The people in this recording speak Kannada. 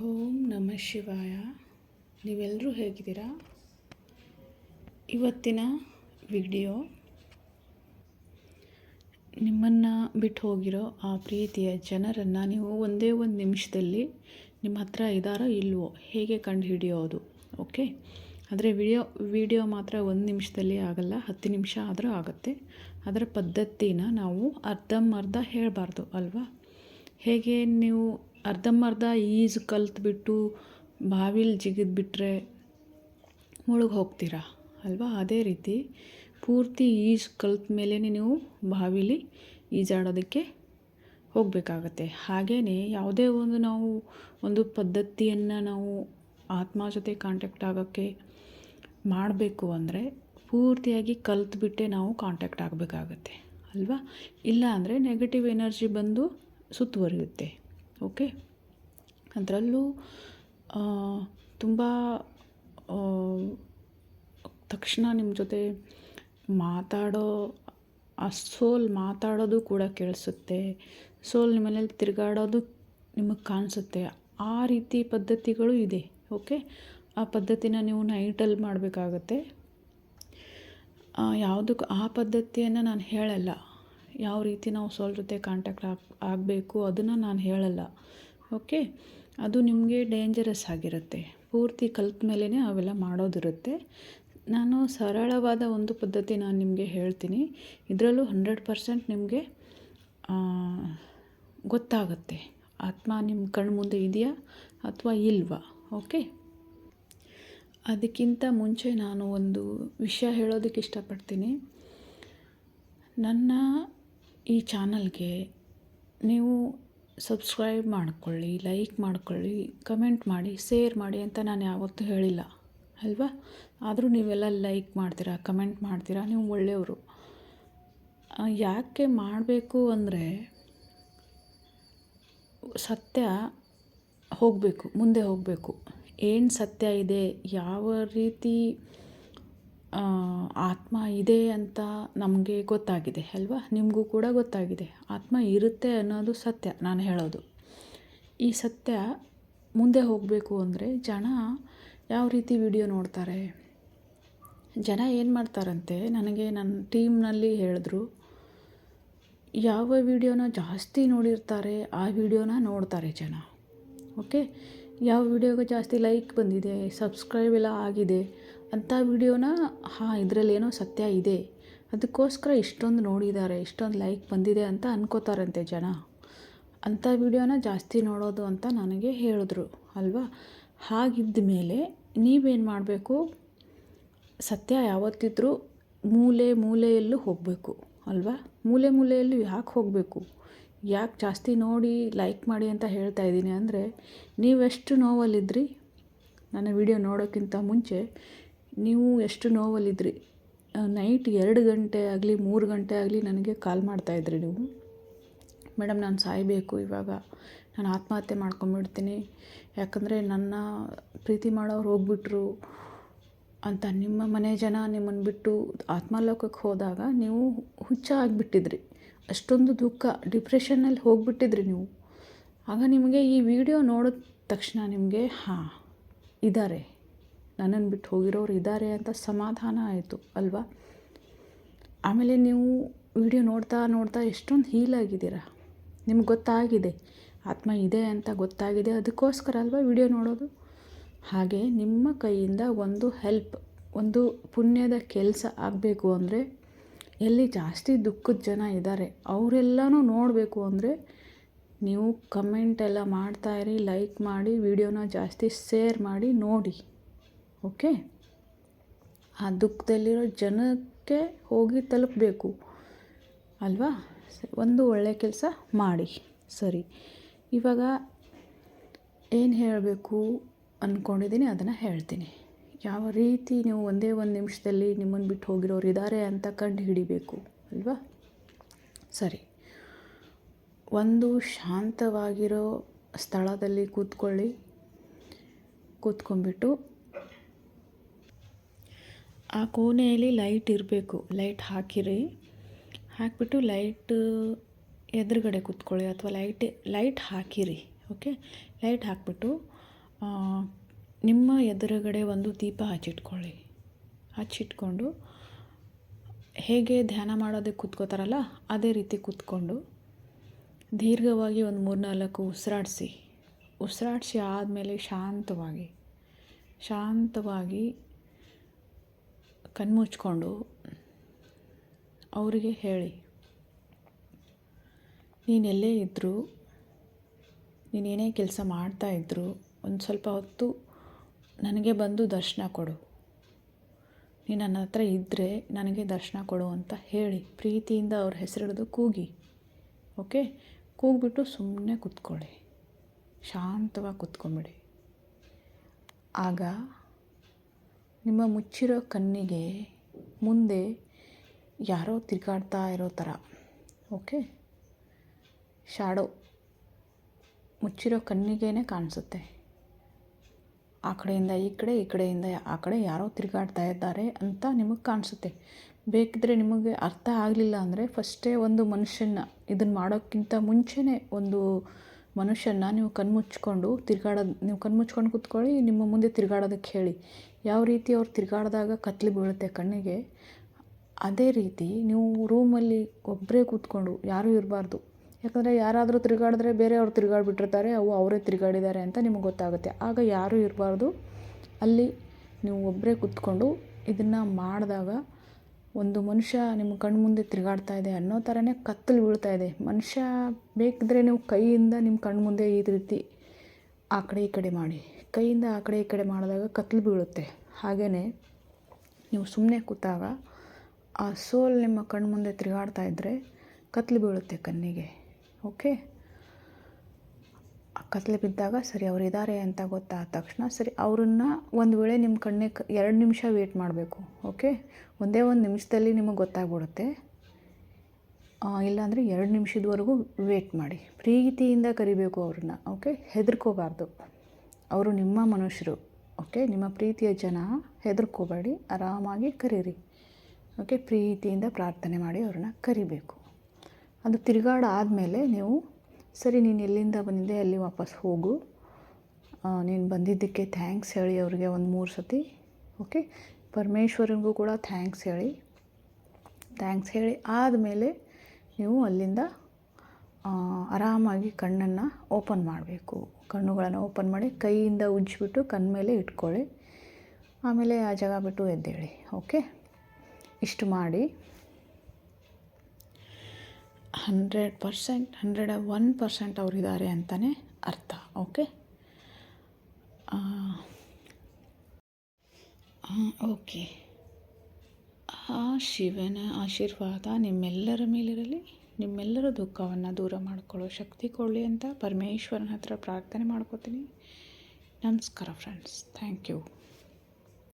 ಓಂ ನಮ ಶಿವಾಯ. ನೀವೆಲ್ಲರೂ ಹೇಗಿದ್ದೀರಾ? ಇವತ್ತಿನ ವಿಡಿಯೋ ನಿಮ್ಮನ್ನು ಬಿಟ್ಟು ಹೋಗಿರೋ ಆ ಪ್ರೀತಿಯ ಜನರನ್ನು ನೀವು ಒಂದೇ ಒಂದು ನಿಮಿಷದಲ್ಲಿ ನಿಮ್ಮ ಹತ್ರ ಇದ್ದಾರೋ ಇಲ್ವೋ, ಹೇಗೆ ಕಂಡು ಹಿಡಿಯೋದು ಓಕೆ? ಆದರೆ ವಿಡಿಯೋ ವಿಡಿಯೋ ಮಾತ್ರ ಒಂದು ನಿಮಿಷದಲ್ಲಿ ಆಗಲ್ಲ, ಹತ್ತು ನಿಮಿಷ ಆದರೂ ಆಗುತ್ತೆ. ಅದರ ಪದ್ಧತಿನ ನಾವು ಅರ್ಧಂಬರ್ಧ ಹೇಳಬಾರ್ದು, ಅಲ್ವಾ? ಹೇಗೆ ನೀವು ಅರ್ಧಂಬರ್ಧ ಈಜು ಕಲ್ತ್ಬಿಟ್ಟು ಬಾವಿಲಿ ಜಿಗಿದ್ಬಿಟ್ರೆ ಮುಳುಗಿ ಹೋಗ್ತೀರಾ? ಅಲ್ವಾ? ಅದೇ ರೀತಿ ಪೂರ್ತಿ ಈಜು ಕಲ್ತ ಮೇಲೆ ನೀವು ಬಾವಿಲಿ ಈಜಾಡೋದಕ್ಕೆ ಹೋಗಬೇಕಾಗತ್ತೆ. ಹಾಗೇ ಯಾವುದೇ ಒಂದು ನಾವು ಒಂದು ಪದ್ಧತಿಯನ್ನು ನಾವು ಆತ್ಮ ಜೊತೆ ಕಾಂಟ್ಯಾಕ್ಟ್ ಆಗೋಕ್ಕೆ ಮಾಡಬೇಕು ಅಂದರೆ ಪೂರ್ತಿಯಾಗಿ ಕಲ್ತ್ಬಿಟ್ಟೆ ನಾವು ಕಾಂಟ್ಯಾಕ್ಟ್ ಆಗಬೇಕಾಗತ್ತೆ. ಅಲ್ವಾ? ಇಲ್ಲ ಅಂದರೆ ನೆಗೆಟಿವ್ ಎನರ್ಜಿ ಬಂದು ಸುತ್ತುವರಿಯುತ್ತೆ. ಓಕೆ. ಅದರಲ್ಲೂ ತುಂಬ ತಕ್ಷಣ ನಿಮ್ಮ ಜೊತೆ ಮಾತಾಡೋ, ಆ ಸೋಲ್ ಮಾತಾಡೋದು ಕೂಡ ಕೇಳಿಸುತ್ತೆ. ಸೋಲ್ ನಿಮ್ಮ ಮನೇಲಿ ತಿರುಗಾಡೋದು ನಿಮಗೆ ಕಾಣಿಸುತ್ತೆ. ಆ ರೀತಿ ಪದ್ಧತಿಗಳು ಇದೆ, ಓಕೆ. ಆ ಪದ್ಧತಿನ ನೀವು ನೈಟಲ್ಲಿ ಮಾಡಬೇಕಾಗತ್ತೆ. ಯಾವುದಕ್ಕೂ ಆ ಪದ್ಧತಿಯನ್ನು ನಾನು ಹೇಳಲ್ಲ. ಯಾವ ರೀತಿ ನಾವು ಸೋಲ್ ಜೊತೆ ಕಾಂಟ್ಯಾಕ್ಟ್ ಆಗ, ಆಗಬೇಕು ಅದನ್ನು ನಾನು ಹೇಳಲ್ಲ. ಓಕೆ ಅದು ನಿಮಗೆ ಡೇಂಜರಸ್ ಆಗಿರುತ್ತೆ. ಪೂರ್ತಿ ಕಲ್ತ ಮೇಲೇ ಅವೆಲ್ಲ ಮಾಡೋದಿರುತ್ತೆ. ನಾನು ಸರಳವಾದ ಒಂದು ಪದ್ಧತಿ ನಾನು ನಿಮಗೆ ಹೇಳ್ತೀನಿ. ಇದರಲ್ಲೂ ಹಂಡ್ರೆಡ್ ಪರ್ಸೆಂಟ್ ನಿಮಗೆ ಗೊತ್ತಾಗುತ್ತೆ. ಆತ್ಮ ನಿಮ್ಮ ಕಣ್ಣು ಮುಂದೆ ಇದೆಯಾ ಅಥವಾ ಇಲ್ವಾ? ಓಕೆ ಅದಕ್ಕಿಂತ ಮುಂಚೆ ನಾನು ಒಂದು ವಿಷಯ ಹೇಳೋದಕ್ಕೆ ಇಷ್ಟಪಡ್ತೀನಿ. ನನ್ನ ಈ ಚಾನಲ್ಗೆ ನೀವು ಸಬ್ಸ್ಕ್ರೈಬ್ ಮಾಡ್ಕೊಳ್ಳಿ, ಲೈಕ್ ಮಾಡ್ಕೊಳ್ಳಿ, ಕಮೆಂಟ್ ಮಾಡಿ, ಶೇರ್ ಮಾಡಿ ಅಂತ ನಾನು ಯಾವತ್ತೂ ಹೇಳಿಲ್ಲ, ಅಲ್ವಾ? ಆದರೂ ನೀವೆಲ್ಲ ಲೈಕ್ ಮಾಡ್ತೀರಾ, ಕಮೆಂಟ್ ಮಾಡ್ತೀರಾ, ನೀವು ಒಳ್ಳೆಯವರು. ಯಾಕೆ ಮಾಡಬೇಕು ಅಂದರೆ ಸತ್ಯ ಹೋಗಬೇಕು, ಮುಂದೆ ಹೋಗಬೇಕು. ಏನು ಸತ್ಯ ಇದೆ, ಯಾವ ರೀತಿ ಆತ್ಮ ಇದೆ ಅಂತ ನಮಗೆ ಗೊತ್ತಾಗಿದೆ, ಅಲ್ವಾ? ನಿಮಗೂ ಕೂಡ ಗೊತ್ತಾಗಿದೆ. ಆತ್ಮ ಇರುತ್ತೆ ಅನ್ನೋದು ಸತ್ಯ, ನಾನು ಹೇಳೋದು. ಈ ಸತ್ಯ ಮುಂದೆ ಹೋಗಬೇಕು ಅಂದರೆ ಜನ ಯಾವ ರೀತಿ ವಿಡಿಯೋ ನೋಡ್ತಾರೆ? ಜನ ಏನು ಮಾಡ್ತಾರಂತೆ? ನನಗೆ ನನ್ನ ಟೀಮ್ನಲ್ಲಿ ಹೇಳಿದ್ರು, ಯಾವ ವಿಡಿಯೋನ ಜಾಸ್ತಿ ನೋಡಿರ್ತಾರೆ, ಆ ವಿಡಿಯೋನ ನೋಡ್ತಾರೆ ಜನ. ಓಕೆ? ಯಾವ ವಿಡಿಯೋಗೆ ಜಾಸ್ತಿ ಲೈಕ್ ಬಂದಿದೆ, ಸಬ್ಸ್ಕ್ರೈಬ್ ಎಲ್ಲ ಆಗಿದೆ ಅಂಥ ವಿಡಿಯೋನ, ಹಾಂ, ಇದರಲ್ಲೇನೋ ಸತ್ಯ ಇದೆ. ಅದಕ್ಕೋಸ್ಕರ ಇಷ್ಟೊಂದು ನೋಡಿದ್ದಾರೆ, ಇಷ್ಟೊಂದು ಲೈಕ್ ಬಂದಿದೆ ಅಂತ ಅನ್ಕೋತಾರಂತೆ ಜನ. ಅಂಥ ವಿಡಿಯೋನ ಜಾಸ್ತಿ ನೋಡೋದು ಅಂತ ನನಗೆ ಹೇಳಿದ್ರು, ಅಲ್ವಾ? ಹಾಗಿದ್ದ ಮೇಲೆ ನೀವೇನು ಮಾಡಬೇಕು? ಸತ್ಯ ಯಾವತ್ತಿದ್ರೂ ಮೂಲೆ ಮೂಲೆಯಲ್ಲೂ ಹೋಗಬೇಕು, ಅಲ್ವಾ? ಮೂಲೆ ಮೂಲೆಯಲ್ಲೂ ಯಾಕೆ ಹೋಗಬೇಕು? ಯಾಕೆ ಜಾಸ್ತಿ ನೋಡಿ ಲೈಕ್ ಮಾಡಿ ಅಂತ ಹೇಳ್ತಾ ಇದ್ದೀನಿ ಅಂದರೆ, ನೀವೆಷ್ಟು ನೋವಲ್ಲಿದ್ದಿರಿ ನನ್ನ ವಿಡಿಯೋ ನೋಡೋಕ್ಕಿಂತ ಮುಂಚೆ ನೀವು ಎಷ್ಟು ನೋವಲ್ಲಿದ್ದಿರಿ ನೈಟ್ ಎರಡು ಗಂಟೆ ಆಗಲಿ, ಮೂರು ಗಂಟೆ ಆಗಲಿ ನನಗೆ ಕಾಲ್ ಮಾಡ್ತಾಯಿದ್ರಿ ನೀವು. ಮೇಡಮ್, ನಾನು ಸಾಯಬೇಕು ಇವಾಗ. ನಾನು ಆತ್ಮಹತ್ಯೆ ಮಾಡ್ಕೊಂಬಿಡ್ತೀನಿ. ಯಾಕಂದರೆ ನನ್ನ ಪ್ರೀತಿ ಮಾಡೋರು ಹೋಗ್ಬಿಟ್ರು ಅಂತ ನಿಮ್ಮ ಮನೆ ಜನ ನಿಮ್ಮನ್ನು ಬಿಟ್ಟು ಆತ್ಮಲೋಕಕ್ಕೆ ಹೋದಾಗ ನೀವು ಹುಚ್ಚ ಆಗಿಬಿಟ್ಟಿದ್ರಿ. ಅಷ್ಟೊಂದು ದುಃಖ ಡಿಪ್ರೆಷನ್ನಲ್ಲಿ ಹೋಗಿಬಿಟ್ಟಿದ್ರಿ ನೀವು. ಆಗ ನಿಮಗೆ ಈ ವಿಡಿಯೋ ನೋಡಿದ ತಕ್ಷಣ ನಿಮಗೆ, ಹಾಂ ಇದ್ದಾರೆ ನನ್ನನ್ನು ಬಿಟ್ಟು ಹೋಗಿರೋರು ಇದ್ದಾರೆ ಅಂತ ಸಮಾಧಾನ ಆಯಿತು, ಅಲ್ವಾ? ಆಮೇಲೆ ನೀವು ವಿಡಿಯೋ ನೋಡ್ತಾ ನೋಡ್ತಾ ಎಷ್ಟೊಂದು ಹೀಲ್ ನಿಮ್ಗೆ ಗೊತ್ತಾಗಿದೆ, ಆತ್ಮ ಇದೆ ಅಂತ ಗೊತ್ತಾಗಿದೆ, ಅದಕ್ಕೋಸ್ಕರ ಅಲ್ವಾ ವಿಡಿಯೋ ನೋಡೋದು? ಹಾಗೆ ನಿಮ್ಮ ಕೈಯಿಂದ ಒಂದು ಹೆಲ್ಪ್, ಒಂದು ಪುಣ್ಯದ ಕೆಲಸ ಆಗಬೇಕು ಅಂದರೆ ಎಲ್ಲಿ ಜಾಸ್ತಿ ದುಃಖದ ಜನ ಇದ್ದಾರೆ, ಅವರೆಲ್ಲನೂ ನೋಡಬೇಕು ಅಂದರೆ ನೀವು ಕಮೆಂಟ್ ಎಲ್ಲ ಮಾಡ್ತಾಯಿರಿ ಲೈಕ್ ಮಾಡಿ, ವಿಡಿಯೋನ ಜಾಸ್ತಿ ಶೇರ್ ಮಾಡಿ, ನೋಡಿ. ಓಕೆ? ಆ ದುಃಖದಲ್ಲಿರೋ ಜನಕ್ಕೆ ಹೋಗಿ ತಲುಪಬೇಕು. ಅಲ್ವಾ? ಒಂದು ಒಳ್ಳೆಯ ಕೆಲಸ ಮಾಡಿ. ಸರಿ. ಇವಾಗ ಏನು ಹೇಳಬೇಕು ಅಂದ್ಕೊಂಡಿದ್ದೀನಿ ಅದನ್ನು ಹೇಳ್ತೀನಿ. ಯಾವ ರೀತಿ ನೀವು ಒಂದೇ ಒಂದು ನಿಮಿಷದಲ್ಲಿ ನಿಮ್ಮನ್ನು ಬಿಟ್ಟು ಹೋಗಿರೋರು ಇದ್ದಾರೆ ಅಂತ ಕಂಡು ಹಿಡಿಬೇಕು, ಅಲ್ವಾ? ಸರಿ. ಒಂದು ಶಾಂತವಾಗಿರೋ ಸ್ಥಳದಲ್ಲಿ ಕೂತ್ಕೊಳ್ಳಿ. ಕೂತ್ಕೊಂಡ್ಬಿಟ್ಟು ಆ ಕೋಣೆಯಲ್ಲಿ ಲೈಟ್ ಇರಬೇಕು. ಲೈಟ್ ಹಾಕಿರಿ. ಹಾಕಿಬಿಟ್ಟು ಲೈಟ್, ಎದುರುಗಡೆ ಕೂತ್ಕೊಳ್ಳಿ ಅಥವಾ ಲೈಟ್ ಲೈಟ್ ಹಾಕಿರಿ. ಓಕೆ? ಲೈಟ್ ಹಾಕಿಬಿಟ್ಟು ನಿಮ್ಮ ಎದುರುಗಡೆ ಒಂದು ದೀಪ ಹಚ್ಚಿಟ್ಕೊಳ್ಳಿ. ಹಚ್ಚಿಟ್ಕೊಂಡು, ಹೇಗೆ ಧ್ಯಾನ ಮಾಡೋದಕ್ಕೆ ಕೂತ್ಕೋತಾರಲ್ಲ, ಅದೇ ರೀತಿ ಕೂತ್ಕೊಂಡು, ದೀರ್ಘವಾಗಿ ಒಂದು ಮೂರ್ನಾಲ್ಕು ಉಸಿರಾಡಿಸಿ. ಉಸಿರಾಡಿಸಿ ಆದಮೇಲೆ ಶಾಂತವಾಗಿ ಶಾಂತವಾಗಿ ಕಣ್ಮುಚ್ಕೊಂಡು ಅವರಿಗೆ ಹೇಳಿ ನೀನೆಲ್ಲೇ ಇದ್ದರೂ ನೀನೇನೇ ಕೆಲಸ ಮಾಡ್ತಾ ಇದ್ದರೂ ಒಂದು ಸ್ವಲ್ಪ ಹೊತ್ತು ನನಗೆ ಬಂದು ದರ್ಶನ ಕೊಡು. ನೀನು ನನ್ನ ಹತ್ರ ಇದ್ದರೆ ನನಗೆ ದರ್ಶನ ಕೊಡು ಅಂತ ಹೇಳಿ, ಪ್ರೀತಿಯಿಂದ ಅವ್ರ ಹೆಸರಿಡಿದು ಕೂಗಿ, ಓಕೆ? ಕೂಗ್ಬಿಟ್ಟು ಸುಮ್ಮನೆ ಕೂತ್ಕೊಳ್ಳಿ. ಶಾಂತವಾಗಿ ಕೂತ್ಕೊಂಬಿಡಿ. ಆಗ ನಿಮ್ಮ ಮುಚ್ಚಿರೋ ಕಣ್ಣಿಗೆ ಮುಂದೆ ಯಾರೋ ತಿರುಗಾಡ್ತಾ ಇರೋ ಥರ, ಓಕೆ? ಶಾಡೋ ಮುಚ್ಚಿರೋ ಕಣ್ಣಿಗೇ ಕಾಣಿಸುತ್ತೆ. ಆ ಕಡೆಯಿಂದ ಈ ಕಡೆ, ಈ ಕಡೆಯಿಂದ ಆ ಕಡೆ ಯಾರೋ ತಿರುಗಾಡ್ತಾ ಇದ್ದಾರೆ ಅಂತ ನಿಮಗೆ ಕಾಣಿಸುತ್ತೆ. ಬೇಕಿದ್ರೆ ನಿಮಗೆ ಅರ್ಥ ಆಗಲಿಲ್ಲ ಅಂದರೆ ಫಸ್ಟೇ ಒಂದು ಮನುಷ್ಯನ ಇದನ್ನು ಮಾಡೋಕ್ಕಿಂತ ಮುಂಚೆನೇ ಒಂದು ಮನುಷ್ಯನ ನೀವು ಕಣ್ಮುಚ್ಕೊಂಡು ತಿರ್ಗಾಡೋದು, ನೀವು ಕಣ್ಮುಚ್ಕೊಂಡು ಕೂತ್ಕೊಳ್ಳಿ, ನಿಮ್ಮ ಮುಂದೆ ತಿರುಗಾಡೋದಕ್ಕೆ ಹೇಳಿ. ಯಾವ ರೀತಿ ಅವ್ರು ತಿರುಗಾಡಿದಾಗ ಕತ್ಲು ಬೀಳುತ್ತೆ ಕಣ್ಣಿಗೆ, ಅದೇ ರೀತಿ ನೀವು ರೂಮಲ್ಲಿ ಒಬ್ಬರೇ ಕೂತ್ಕೊಂಡು ಯಾರೂ ಇರಬಾರ್ದು. ಯಾಕಂದರೆ ಯಾರಾದರೂ ತಿರುಗಾಡಿದ್ರೆ ಬೇರೆಯವ್ರು ತಿರುಗಾಡ್ಬಿಟ್ಟಿರ್ತಾರೆ, ಅವು ಅವರೇ ತಿರುಗಾಡಿದ್ದಾರೆ ಅಂತ ನಿಮಗೆ ಗೊತ್ತಾಗುತ್ತೆ. ಆಗ ಯಾರೂ ಇರಬಾರ್ದು. ಅಲ್ಲಿ ನೀವು ಒಬ್ಬರೇ ಕೂತ್ಕೊಂಡು ಇದನ್ನು ಮಾಡಿದಾಗ ಒಂದು ಮನುಷ್ಯ ನಿಮ್ಮ ಕಣ್ಣು ಮುಂದೆ ತಿರುಗಾಡ್ತಾ ಇದೆ ಅನ್ನೋ ಥರನೇ ಕತ್ತಲು ಬೀಳ್ತಾ ಇದೆ. ಮನುಷ್ಯ ಬೇಕಿದ್ರೆ ನೀವು ಕೈಯಿಂದ ನಿಮ್ಮ ಕಣ್ಣು ಮುಂದೆ ಈ ರೀತಿ ಆ ಕಡೆ ಈ ಕಡೆ ಮಾಡಿ. ಕೈಯಿಂದ ಆ ಕಡೆ ಈ ಕಡೆ ಮಾಡಿದಾಗ ಕತ್ಲು ಬೀಳುತ್ತೆ. ಹಾಗೆಯೇ ನೀವು ಸುಮ್ಮನೆ ಕೂತಾಗ ಆ ಸೋಲ್ ನಿಮ್ಮ ಕಣ್ಣು ಮುಂದೆ ತಿರುಗಾಡ್ತಾ ಇದ್ದರೆ ಕತ್ಲು ಬೀಳುತ್ತೆ ಕಣ್ಣಿಗೆ. ಓಕೆ? ಆ ಕತ್ಲೆ ಬಿದ್ದಾಗ ಸರಿ ಅವ್ರು ಇದ್ದಾರೆ ಅಂತ ಗೊತ್ತಾದ ತಕ್ಷಣ ಸರಿ ಅವ್ರನ್ನ ಒಂದು ವೇಳೆ ನಿಮ್ಮ ಕಣ್ಣಿಗೆ ಎರಡು ನಿಮಿಷ ವೇಟ್ ಮಾಡಬೇಕು. ಓಕೆ? ಒಂದೇ ಒಂದು ನಿಮಿಷದಲ್ಲಿ ನಿಮಗೆ ಗೊತ್ತಾಗ್ಬಿಡುತ್ತೆ. ಇಲ್ಲಾಂದರೆ ಎರಡು ನಿಮಿಷದವರೆಗೂ ವೇಟ್ ಮಾಡಿ. ಪ್ರೀತಿಯಿಂದ ಕರಿಬೇಕು ಅವ್ರನ್ನ. ಓಕೆ? ಹೆದರ್ಕೋಬಾರ್ದು. ಅವರು ನಿಮ್ಮ ಮನುಷ್ಯರು ಓಕೆ ನಿಮ್ಮ ಪ್ರೀತಿಯ ಜನ ಹೆದರ್ಕೋಬೇಡಿ, ಆರಾಮಾಗಿ ಕರೀರಿ. ಓಕೆ ಪ್ರೀತಿಯಿಂದ ಪ್ರಾರ್ಥನೆ ಮಾಡಿ ಅವ್ರನ್ನ ಕರಿಬೇಕು. ಅದು ತಿರುಗಾಡ ಆದಮೇಲೆ ನೀವು, ಸರಿ, ನೀನು ಎಲ್ಲಿಂದ ಬಂದಿದ್ದೆ? ಅಲ್ಲಿ ವಾಪಸ್ ಹೋಗು. ನೀನು ಬಂದಿದ್ದಕ್ಕೆ ಥ್ಯಾಂಕ್ಸ್ ಹೇಳಿ ಅವರಿಗೆ ಒಂದು ಮೂರು ಸತಿ ಓಕೆ ಪರಮೇಶ್ವರನಿಗೂ ಕೂಡ ಥ್ಯಾಂಕ್ಸ್ ಹೇಳಿ. ಥ್ಯಾಂಕ್ಸ್ ಹೇಳಿ ಆದಮೇಲೆ ನೀವು ಅಲ್ಲಿಂದ ಆರಾಮಾಗಿ ಕಣ್ಣನ್ನು ಓಪನ್ ಮಾಡಬೇಕು. ಕಣ್ಣುಗಳನ್ನು ಓಪನ್ ಮಾಡಿ ಕೈಯಿಂದ ಉಜ್ಜಿಬಿಟ್ಟು ಕಣ್ಣ ಮೇಲೆ ಇಟ್ಕೊಳ್ಳಿ. ಆಮೇಲೆ ಆ ಜಾಗ ಬಿಟ್ಟು ಎದ್ದೇಳಿ. ಓಕೆ ಇಷ್ಟು ಮಾಡಿ. Hundred percent, hundred one percent ಅವರಿದ್ದಾರೆ ಅಂತಲೇ ಅರ್ಥ. ಓಕೆ ಓಕೆ ಆ ಶಿವನ ಆಶೀರ್ವಾದ ನಿಮ್ಮೆಲ್ಲರ ಮೇಲಿರಲಿ. ನಿಮ್ಮೆಲ್ಲರ ದುಃಖವನ್ನು ದೂರ ಮಾಡಿಕೊಳ್ಳೋ ಶಕ್ತಿ ಕೊಡಲಿ ಅಂತ ಪರಮೇಶ್ವರನ ಹತ್ರ ಪ್ರಾರ್ಥನೆ ಮಾಡ್ಕೋತೀನಿ. ನಮಸ್ಕಾರ ಫ್ರೆಂಡ್ಸ್ ಥ್ಯಾಂಕ್ ಯು